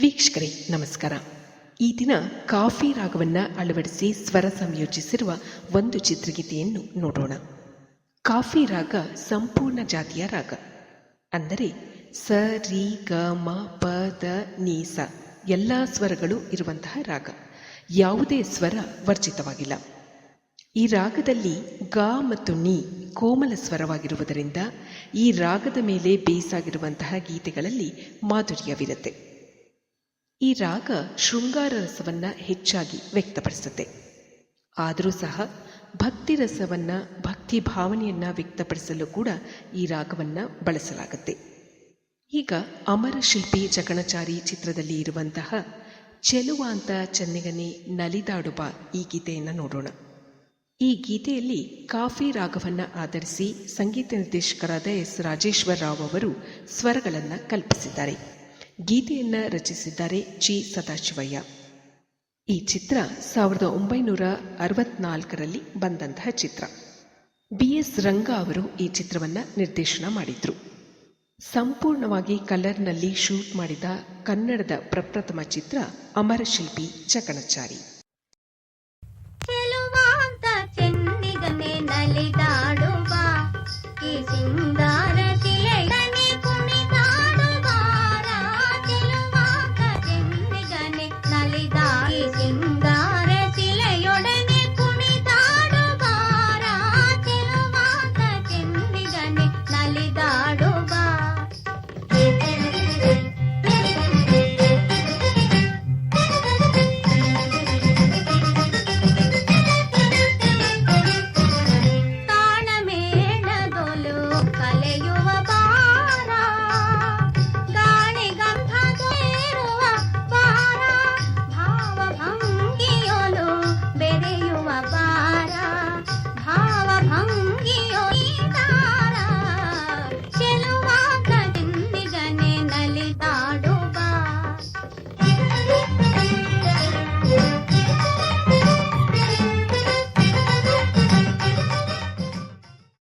ವೀಕ್ಷಕರೇ, ನಮಸ್ಕಾರ. ಈ ದಿನ ಕಾಫಿ ರಾಗವನ್ನು ಅಳವಡಿಸಿ ಸ್ವರ ಸಂಯೋಜಿಸಿರುವ ಒಂದು ಚಿತ್ರಗೀತೆಯನ್ನು ನೋಡೋಣ. ಕಾಫಿ ರಾಗ ಸಂಪೂರ್ಣ ಜಾತಿಯ ರಾಗ. ಅಂದರೆ ಸ, ರಿ, ಗ, ಮ, ಪ, ದ, ನೀ, ಸ ಎಲ್ಲ ಸ್ವರಗಳು ಇರುವಂತಹ ರಾಗ. ಯಾವುದೇ ಸ್ವರ ವರ್ಜಿತವಾಗಿಲ್ಲ. ಈ ರಾಗದಲ್ಲಿ ಗ ಮತ್ತು ನಿ ಕೋಮಲ ಸ್ವರವಾಗಿರುವುದರಿಂದ ಈ ರಾಗದ ಮೇಲೆ ಬೇಸಾಗಿರುವಂತಹ ಗೀತೆಗಳಲ್ಲಿ ಮಾಧುರ್ಯವಿರುತ್ತೆ. ಈ ರಾಗ ಶೃಂಗಾರ ರಸವನ್ನ ಹೆಚ್ಚಾಗಿ ವ್ಯಕ್ತಪಡಿಸುತ್ತೆ. ಆದರೂ ಸಹ ಭಕ್ತಿ ರಸವನ್ನ, ಭಕ್ತಿ ಭಾವನೆಯನ್ನ ವ್ಯಕ್ತಪಡಿಸಲು ಕೂಡ ಈ ರಾಗವನ್ನ ಬಳಸಲಾಗುತ್ತೆ. ಈಗ ಅಮರ ಶಿಲ್ಪಿ ಜಕಣಚಾರಿ ಚಿತ್ರದಲ್ಲಿ ಇರುವಂತಹ ಚೆಲುವಾಂತ ಚೆನ್ನಿಗನೆ ನಲಿದಾಡುಬ ಈ ಗೀತೆಯನ್ನು ನೋಡೋಣ. ಈ ಗೀತೆಯಲ್ಲಿ ಕಾಫಿ ರಾಗವನ್ನ ಆಧರಿಸಿ ಸಂಗೀತ ನಿರ್ದೇಶಕರಾದ ಎಸ್ ರಾಜೇಶ್ವರ ರಾವ್ ಅವರು ಸ್ವರಗಳನ್ನು ಕಲ್ಪಿಸಿದ್ದಾರೆ. ಗೀತೆಯನ್ನ ರಚಿಸಿದ್ದಾರೆ ಜಿ ಸದಾಶಿವಯ್ಯ. ಈ ಚಿತ್ರ ಸಾವಿರದ ಒಂಬೈನೂರ ಅರವತ್ನಾಲ್ಕರಲ್ಲಿ ಬಂದಂತಹ ಚಿತ್ರ. ಬಿ ಎಸ್ ರಂಗ ಅವರು ಈ ಚಿತ್ರವನ್ನ ನಿರ್ದೇಶನ ಮಾಡಿದ್ರು. ಸಂಪೂರ್ಣವಾಗಿ ಕಲರ್ನಲ್ಲಿ ಶೂಟ್ ಮಾಡಿದ ಕನ್ನಡದ ಪ್ರಪ್ರಥಮ ಚಿತ್ರ ಅಮರಶಿಲ್ಪಿ ಚಕಣಚಾರಿ.